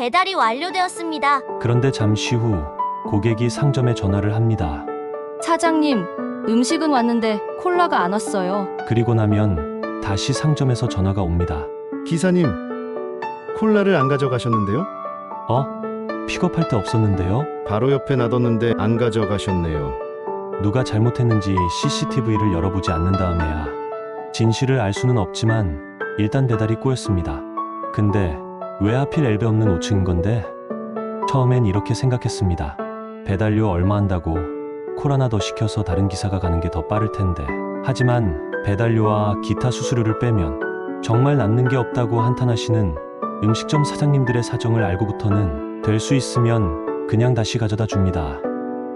배달이 완료되었습니다. 그런데 잠시 후 고객이 상점에 전화를 합니다. 사장님, 음식은 왔는데 콜라가 안 왔어요. 그리고 나면 다시 상점에서 전화가 옵니다. 기사님, 콜라를 안 가져가셨는데요? 어? 픽업할 때 없었는데요? 바로 옆에 놔뒀는데 안 가져가셨네요. 누가 잘못했는지 CCTV를 열어보지 않는 다음에야 진실을 알 수는 없지만 일단 배달이 꼬였습니다. 근데 왜 하필 엘베 없는 5층인 건데? 처음엔 이렇게 생각했습니다. 배달료 얼마 한다고 콜 하나 더 시켜서 다른 기사가 가는 게 더 빠를 텐데. 하지만 배달료와 기타 수수료를 빼면 정말 남는 게 없다고 한탄하시는 음식점 사장님들의 사정을 알고부터는 될 수 있으면 그냥 다시 가져다 줍니다.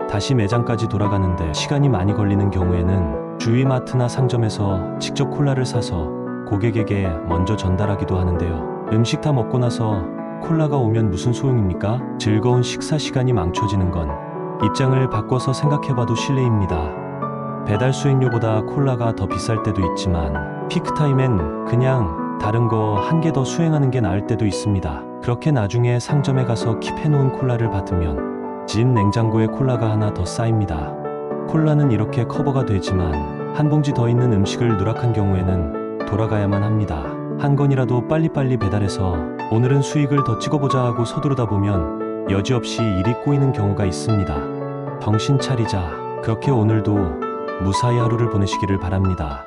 다시 매장까지 돌아가는데 시간이 많이 걸리는 경우에는 주위 마트나 상점에서 직접 콜라를 사서 고객에게 먼저 전달하기도 하는데요. 음식 다 먹고 나서 콜라가 오면 무슨 소용입니까? 즐거운 식사 시간이 망쳐지는 건 입장을 바꿔서 생각해봐도 실례입니다. 배달 수익료보다 콜라가 더 비쌀 때도 있지만 피크타임엔 그냥 다른 거 한 개 더 수행하는 게 나을 때도 있습니다. 그렇게 나중에 상점에 가서 킵해놓은 콜라를 받으면 집 냉장고에 콜라가 하나 더 쌓입니다. 콜라는 이렇게 커버가 되지만 한 봉지 더 있는 음식을 누락한 경우에는 돌아가야만 합니다. 한 건이라도 빨리빨리 배달해서 오늘은 수익을 더 찍어보자 하고 서두르다 보면 여지없이 일이 꼬이는 경우가 있습니다. 정신 차리자. 그렇게 오늘도 무사히 하루를 보내시기를 바랍니다.